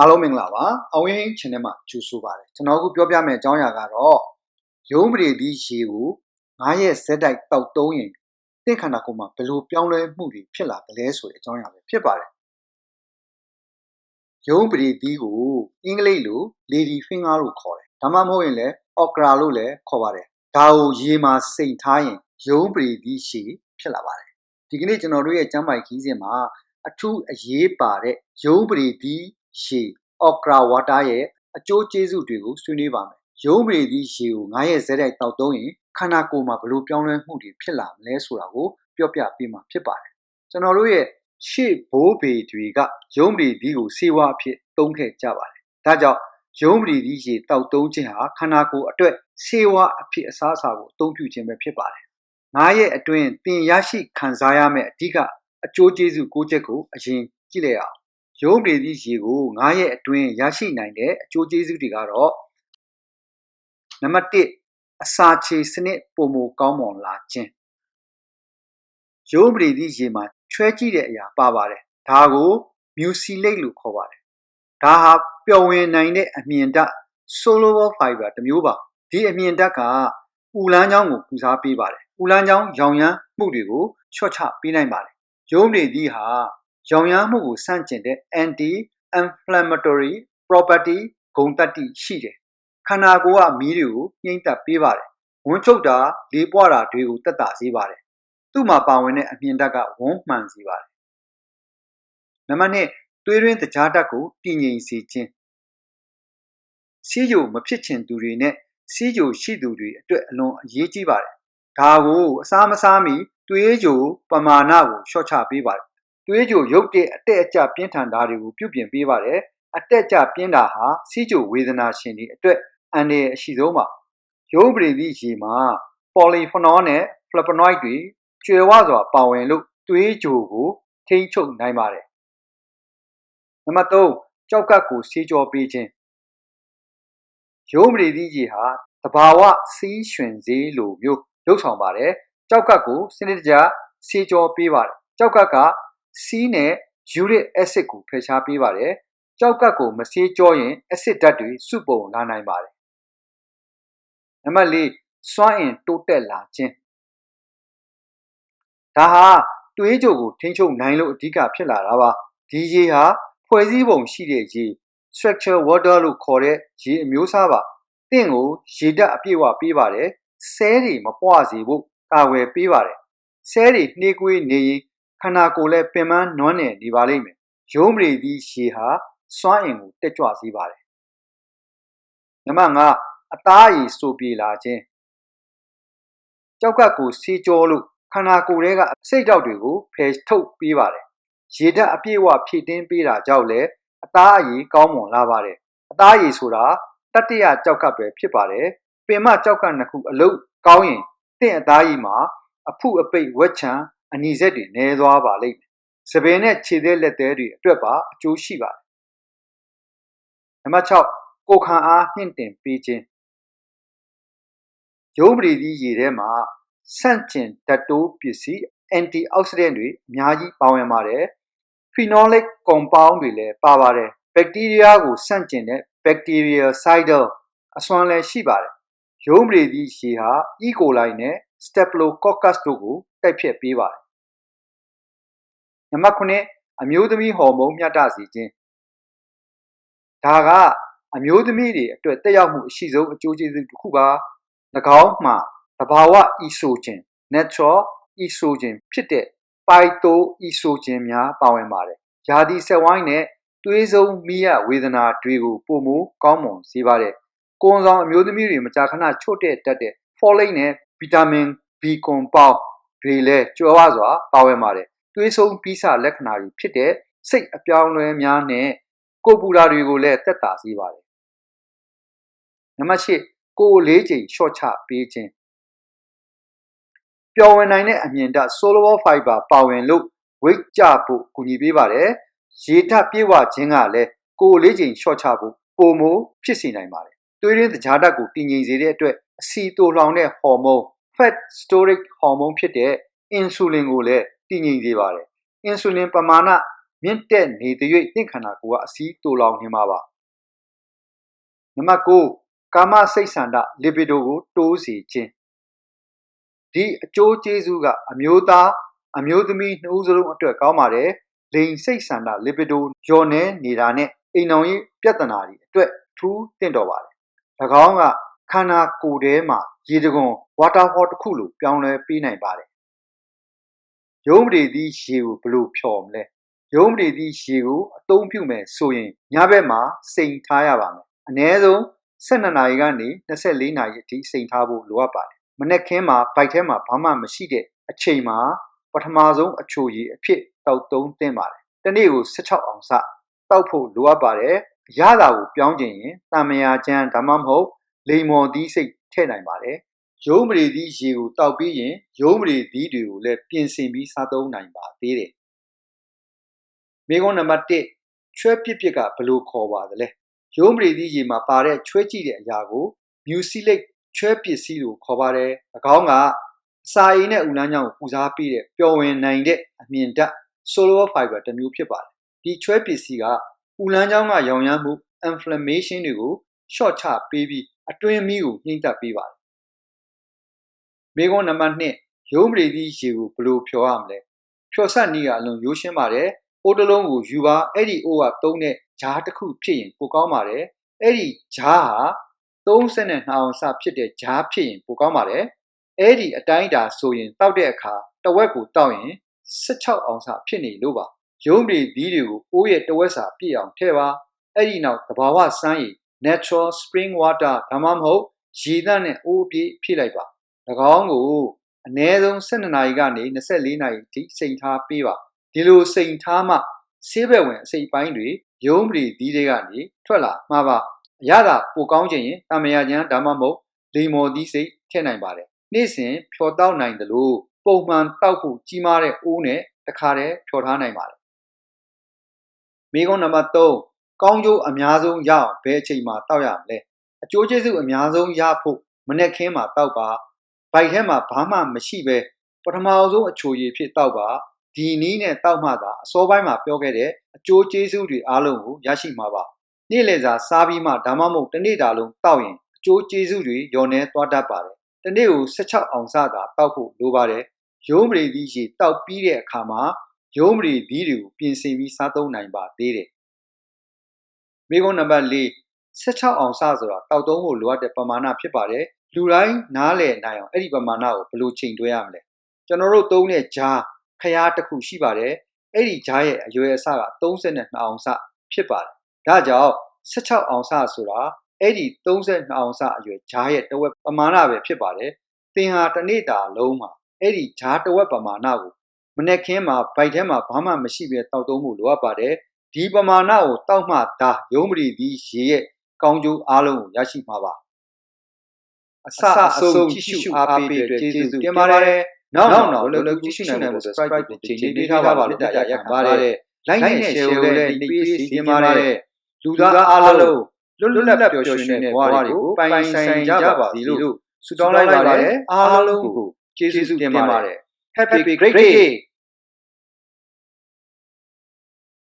အားလုံးမင်္ဂလာပါအဝင်း channel မှာကြိုဆိုပါရစေကျွန်တော်အခုပြောပြမယ့်အကြောင်းအရာကတော့ရုံးပရိသီးရေကို9ရက်ဇက်တိုက်တောက်သုံးရင်တင့်ခန္ဓာကိုယ်မှာဘယ်လိုပြောင်းလဲမှုတွေဖြစ်လာသလဲဆိုတဲ့အကြောင်းအရာပဲဖြစ်ပါတယ်ရုံးပရိသီးကိုအင်္ဂလိပ်လို lady finger လို့ခေါ်တယ်ဒါမှမဟုတ်ရင်လည်း okra လို့လည်းခေါ်ပါတယ်ဒါကိုရေမှာစိန်ထားရင်ရုံးပရိသီးရှည်ဖြစ်လာပါတယ်ဒီကနေ့ကျွန်တော်တို့ရဲ့ကျမ်းပိုင်ခီးစဉ်မှာအထူးအရေးပါတဲ့ရုံးပရိသီး ရှည် okra water ရဲ့အကျိုးကျေးဇူးတွေကိုဆွေးနွေးပါမယ်ရုံးပရိသီးရှည်ကို9ရက်ဇက်တိုက်တောက်သုံးရင်ခန္ဓာကိုယ်မှာဘယ်လိုပြောင်းလဲမှုတွေဖြစ်လာမလဲဆိုတာကိုပြောပြပေးမှာဖြစ်ပါတယ်ကျွန်တော်တို့ရဲ့ရှေ့ဘိုးဘေတွေကရုံးပရိသီးကိုစေဝါအဖြစ်သုံးခဲ့ကြပါတယ်ဒါကြောင့်ရုံးပရိသီးရှည်တောက်သုံးခြင်းဟာခန္ဓာကိုယ်အတွက်စေဝါအဖြစ်အစားအစာကိုအသုံးပြုခြင်းပဲဖြစ်ပါတယ်9ရက်အတွင်းသင်ရရှိခံစားရမယ့်အဓိကအကျိုးကျေးဇူး၉ချက်ကိုအရင်ကြည့်လိုက်အောင် ရုံးပရိသီးရေကို9ရက်အတွင်းရရှိနိုင်တဲ့အကျိုးကျေးဇူးတွေကတော့နံပါတ်1အစာချေစနစ်ပုံမကောင်းမွန်လာခြင်းရုံးပရိသီးရေမှာချွဲကြည့်တဲ့အရာပါပါတယ်ဒါကိုမြူစီလိတ်လို့ခေါ်ပါတယ်ဒါဟာပျော်ဝင်နိုင်တဲ့အမြင်ဓာတ် soluble fiber တစ်မျိုးပါဒီအမြင်ဓာတ်ကဥလန်းချောင်းကိုကုစားပေးပါတယ်ဥလန်းချောင်းရောင်ရမ်းမှုတွေကိုချော့ချပေးနိုင်ပါတယ်ရုံးပရိသီးဟာ ရောင်ရမ်းမှုကိုဆန့်ကျင်တဲ့ anti inflammatory property ဂုဏ်သတ္တိရှိတယ်ခန္ဓာကိုယ်ကမီးတွေကိုနှိမ့်သက်ပေးပါတယ်ဝန်းချုပ်တာလေးပွားတာတွေကိုတက်တာစေပါတယ်သူ့မှာပါဝင်တဲ့အမြင်ဓာတ်ကဝန်းမှန်စေပါတယ်နံပါတ်2သွေးရင်းတကြားဓာတ်ကိုတည်ငြိမ်စေခြင်းစီးကြိုမဖြစ်ချင်သူတွေနဲ့စီးကြိုရှိသူတွေအတွက်အလွန်အရေးကြီးပါတယ်ဒါကိုအစားမစားမီသွေးကြိုပမာဏကိုလျှော့ချပေးပါတယ် သွေးကြိုရုပ်တဲ့အတက်အကျပြင်းထန်တာတွေကိုပြုပြင်ပေးပါတယ်အတက်အကျပြင်းတာဟာစီးကြိုဝေဒနာရှင်တွေအတွက်အန္တရာယ်အရှိဆုံးပါရုပ်ပရိသီရေမှာ polyphenol နဲ့ flavonoid တွေကျွယ်ဝစွာပါဝင်လို့သွေးကြိုကိုထိန်းချုပ်နိုင်ပါတယ်နံပါတ်3ကြောက်ကပ်ကိုဆေးကြောပေးခြင်းရုံးပရိသီရေဟာတဘာဝစီးရွှင်စေးလိုမျိုးလှုပ်ဆောင်ပါတယ်ကြောက်ကပ်ကိုစနစ်တကျဆေးကြောပေးပါတယ်ကြောက်ကပ်က စီးနဲ့ uric acid ကိုဖယ်ရှားပေးပါတယ်။ကြောက်ကပ်ကိုမဆေးကြောရင် acid ဓာတ်တွေစုပုံလာနိုင်ပါတယ်။နံပါတ်၄စွမ်းအင်တိုးတက်လာခြင်းဒါဟာတွေးကြိုကိုထိန်းချုပ်နိုင်လို့အဓိကဖြစ်လာတာပါ။ဒီရေဟာဖွဲ့စည်းပုံရှိတဲ့ရေ structure water လို့ခေါ်တဲ့ရေအမျိုးအစားပါ။တင့်ကိုရေဓာတ်အပြည့်အဝပေးပါတယ်။ဆဲတွေမပွားစေဖို့ကာဝယ်ပေးပါတယ်။ဆဲတွေနှေးကွေးနေရင် ခန္ဓာကိုယ်လည်းပင်ပန်းနွမ်းနယ်နေပါလိမ့်မယ်ရုံးပရိသီးရှည်ဟာစွမ်းအင်ကိုတက်ကြွစေပါတယ်နံပါတ်5အသားရည်စိုးပြေလာခြင်းကြောက်ကပ်ကိုဆေးကြောလို့ခန္ဓာကိုယ်ထဲကအစိတ်ဓာတ်တွေကိုဖယ်ထုတ်ပေးပါတယ်ရေဓာတ်အပြည့်အဝဖြည့်တင်းပေးတာကြောင့်လည်းအသားအရည်ကောင်းမွန်လာပါတယ်အသားရည်ဆိုတာတတိယကြောက်ကပ်ပဲဖြစ်ပါတယ်ပင်မကြောက်ကပ်နှစ်ခုအလုံးကောင်းရင်တင့်အသားရည်မှာအဖုအပိတ်ဝက်ချံ အနီဆက်တွေနည်းသွားပါလိမ့်မယ်။စပယ်နဲ့ခြေသေးလက်သေးတွေအတွက်ပါအကျိုးရှိပါတယ်။နံပါတ်6ကိုခံအားမြင့်တင်ပေးခြင်းရုံးပရိသီးရေထဲမှာဆန့်ကျင်ဓာတ်တိုးပစ္စည်း antioxidant တွေအများကြီးပါဝင်ပါတယ်။ phenolic compound တွေလည်းပါပါတယ်။ဘက်တီးရီးယားကိုဆန့်ကျင်တဲ့ bactericidal အစွမ်းလည်းရှိပါတယ်။ရုံးပရိသီးရေဟာ E. coli နဲ့ staphylococcus တို့ကို တိုက်ဖြတ်ပေးပါတယ်နံပါတ်9အမျိုးသမီးဟော်မုန်းမျှတစေခြင်းဒါကအမျိုးသမီးတွေအတွက်တက်ရောက်မှုအရှိဆုံးအကျိုးကျေးဇူးတစ်ခုပါ၎င်းမှာတဘာဝ estrogen natural estrogen ဖြစ်တဲ့ phyto estrogen များပါဝင်ပါတယ်။ယာဒီဆက်ဝိုင်းနဲ့သွေးစုံမိရဝေဒနာတွေကိုပုံမကောင်းမွန်စေပါတယ်။ကိုယ်ဆောင်အမျိုးသမီးတွေမကြာခဏချို့တဲ့တတ်တဲ့ folate နဲ့ vitamin B compound တွေလည်းကြွယ်ဝစွာ ပါဝင်ပါတယ်သွေးဆုံးပြီးစလက္ခဏာတွေဖြစ်တဲ့စိတ်အပြောင်းလဲများနဲ့ကိုပူတာတွေကိုလည်းတက်တာစေပါတယ်နံပါတ်၈ကိုလေးချိန်ရှော့ချပေးခြင်းပျော်ဝင်နိုင်တဲ့အမြင်ဓာတ် soluble fiber ပါဝင်လို့ weight ကျဖို့ကူညီပေးပါတယ်ရေဓာတ်ပြေဝခြင်းကလည်းကိုလေးချိန်ရှော့ချဖို့ပုံမိုဖြစ်စေနိုင်ပါတယ်သွေးရင်းတကြားဓာတ်ကိုတည်ငြိမ်စေတဲ့အတွက်အဆီတိုလောင်တဲ့ဟော်မုန်း fat storage ဟော်မုန်းဖြစ်တဲ့ insulin ကိုလည်းတည်ငြိမ်စေပါတယ်။ insulin ပမာဏမြင့်တက်နေသည်၍တင့်ခန္ဓာကိုယ်ကအစီးတူလောင်နေမှာပါနံပါတ်9ကာမစိတ်ဆန္ဒလီပီဒိုကို တိုးစေခြင်းဒီအကျိုးကျေးဇူးကအမျိုးသားအမျိုးသမီးနှစ်ဦးစလုံးအတွက်ကောင်းပါတယ်လိင်စိတ်ဆန္ဒလီပီဒိုညော်နေနေတာနဲ့အိမ်အောင်ရေးပြဿနာတွေအတွက်ထူးတင့်တော်ပါတယ်၎င်းကခန္ဓာကိုယ်ထဲမှာ ရေတံခွန်ဝါတာဖော်တစ်ခုလို ပြောင်းလဲပေးနိုင်ပါတယ်ယုံပရိသီရေကိုဘယ်လိုဖြော်မလဲယုံပရိသီရေကိုအသုံးပြုမယ်ဆိုရင်ညဘက်မှာစိန်ထားရပါမယ်အနည်းဆုံး12နာရီကနေ24နာရီအထိစိန်ထားဖို့လိုအပ်ပါတယ်မနေ့ကင်းမှာဘိုက်ထဲမှာဘာမှမရှိတဲ့အချိန်မှာပထမဆုံးအချိုရည်အဖြစ်တောက်သုံးသင့်ပါတယ်တနေ့ကို16အောင်စတောက်ဖို့လိုအပ်ပါတယ်ရတာကိုပြောင်းကျင်ရင်တာမယာချမ်းဒါမှမဟုတ်လိမ်မော်သီးစိတ် ထည့်နိုင်ပါတယ်ရုံးပရိသီးရေကိုတောက်ပြီးရင်ရုံးပရိသီးတွေကိုလည်းပြင်ဆင်ပြီးစားသုံးနိုင်ပါသေးတယ်မိကုန်းနံပါတ်1ချွဲပြစ်ပြစ်ကဘယ်လိုခေါ်ပါသလဲရုံးပရိသီးရေမှာပါတဲ့ချွဲကြည့်တဲ့အရာကို mucilate ချွဲပစ္စည်းလို့ခေါ်ပါတယ်၎င်းကအစာအိမ်နဲ့ဥလန်းချောင်းကိုပူစားပေးတဲ့ပျော်ဝင်နိုင်တဲ့အမြင်ဓာတ် solar fiber တစ်မျိုးဖြစ်ပါတယ်ဒီချွဲပစ္စည်းကဥလန်းချောင်းကရောင်ရမ်းမှု inflammation တွေကို short ချပေးပြီး အတွင်းမီးကိုနှိမ့်သက်ပေးပါတယ်မိကုန်းနံပါတ်2ရုံးပရိသီးရေကိုဘယ်လိုဖြော်ရမလဲဖြော်ဆက်နည်းကအလွန်ရိုးရှင်းပါတယ်အိုးတစ်လုံးကိုယူပါအဲ့ဒီအိုးကသုံးတဲ့ဂျားတစ်ခုဖြစ်ရင်ပိုကောင်းပါတယ်အဲ့ဒီဂျားဟာ32အောင်စဖြစ်တဲ့ဂျားဖြစ်ရင်ပိုကောင်းပါတယ်အဲ့ဒီအတိုင်းတာဆိုရင်တောက်တဲ့အခါတဝက်ကိုတောက်ရင်16အောင်စဖြစ်နေလို့ပါရုံးပြည်သီးတွေကိုအိုးရဲ့တဝက်စာပြည့်အောင်ထည့်ပါအဲ့ဒီနောက်သဘာဝစမ်းရည် natural spring water ဒါမှမဟုတ်ရေသန့်နဲ့အိုးပြေးဖြည့်လိုက်ပါ၎င်းကိုအနည်းဆုံး12နာရီကနေ24နာရီထိစိန်ထားပေးပါဒီလိုစိန်ထားမှဆေးဘက်ဝင်အစိတ်ပိုင်းတွေရုံးပရိသီးတွေကနေထွက်လာမှာပါအရသာပိုကောင်းခြင်းရင်တမယာချမ်းဒါမှမဟုတ်လိမ္မော်သီးစိတ်ထည့်နိုင်ပါတယ်နေ့စဉ်ဖြော်တောက်နိုင်တယ်လို့ပုံမှန်တောက်ဖို့ကြီးမားတဲ့အိုးနဲ့တခါတည်းဖြော်ထားနိုင်ပါတယ်မိကုန်းနံပါတ်3 ကောင်းကျိုးအများဆုံးရအောင်ဘယ်အချိန်မှာတောက်ရမလဲအကျိုးကျေးဇူးအများဆုံးရဖို့မနေ့ခင်းမှာတောက်ပါဘိုက်ထဲမှာဘာမှမရှိပဲပထမဆုံးအချိုရည်ဖြစ်တောက်ပါဒီနည်းနဲ့တောက်မှသာအစောပိုင်းမှာပြောခဲ့တဲ့အကျိုးကျေးဇူးတွေအားလုံးကိုရရှိမှာပါနေ့လည်စာစားပြီးမှဒါမှမဟုတ်တစ်နေ့တာလုံးတောက်ရင်အကျိုးကျေးဇူးတွေညော်နေသွားတတ်ပါတယ်တစ်နေ့ကို16အောင်စသာတောက်ဖို့လိုပါတယ်ရုံးပရိသီးရေတောက်ပြီးတဲ့အခါမှာရုံးပရိသီးတွေကိုပြင်ဆင်ပြီးစားသုံးနိုင်ပါသေးတယ် မိကုန်းနံပါတ်၄16အောင်စဆိုတာတောက်သုံးဖို့လိုအပ်တဲ့ပမာဏဖြစ်ပါတယ်လူတိုင်းနားလည်နိုင်အောင်အဲ့ဒီပမာဏကိုဘယ်လိုချိန်တွဲရမလဲကျွန်တော်တို့သုံးတဲ့ဂျားခရားတစ်ခုရှိပါတယ်အဲ့ဒီဂျားရဲ့အရွယ်အစက32အောင်စဖြစ်ပါတယ်ဒါကြောင့်16အောင်စဆိုတာအဲ့ဒီ32အောင်စအရွယ်ဂျားရဲ့တဝက်ပမာဏပဲဖြစ်ပါတယ်သင်ဟာတစ်နေ့တာလုံးမှာအဲ့ဒီဂျားတဝက်ပမာဏကိုမနေ့ခင်းမှာဗိုက်ထဲမှာဘာမှမရှိဘဲတောက်သုံးမှုလိုအပ်ပါတယ် ဒီပမာဏကိုတောက်မှဒါရုံးပရိသီးရေရဲ့ကောင်းကျိုးအားလုံးကိုရရှိမှာပါအစအဆုံးကြည့်ရှုအားပေးတဲ့ကျေးဇူးတင်ပါတယ်နောက်နောက်လောလောကြည့်ရှုနိုင်ဖို့ subscribe ကိုချိန်ချိန်ပေးထားပါလို့တရားရခံပါတယ် like နဲ့ share ကိုလည်းနှိပ်ပေးစီတင်ပါတယ်လူသားအားလုံးလွတ်လွတ်လပ်ပျော်ရွှင်တဲ့ဘဝတွေကိုပိုင်ဆိုင်ကြပါစေလို့ဆုတောင်းလိုက်ပါတယ်အားလုံးကိုကျေးဇူးတင်ပါတယ် Happy great day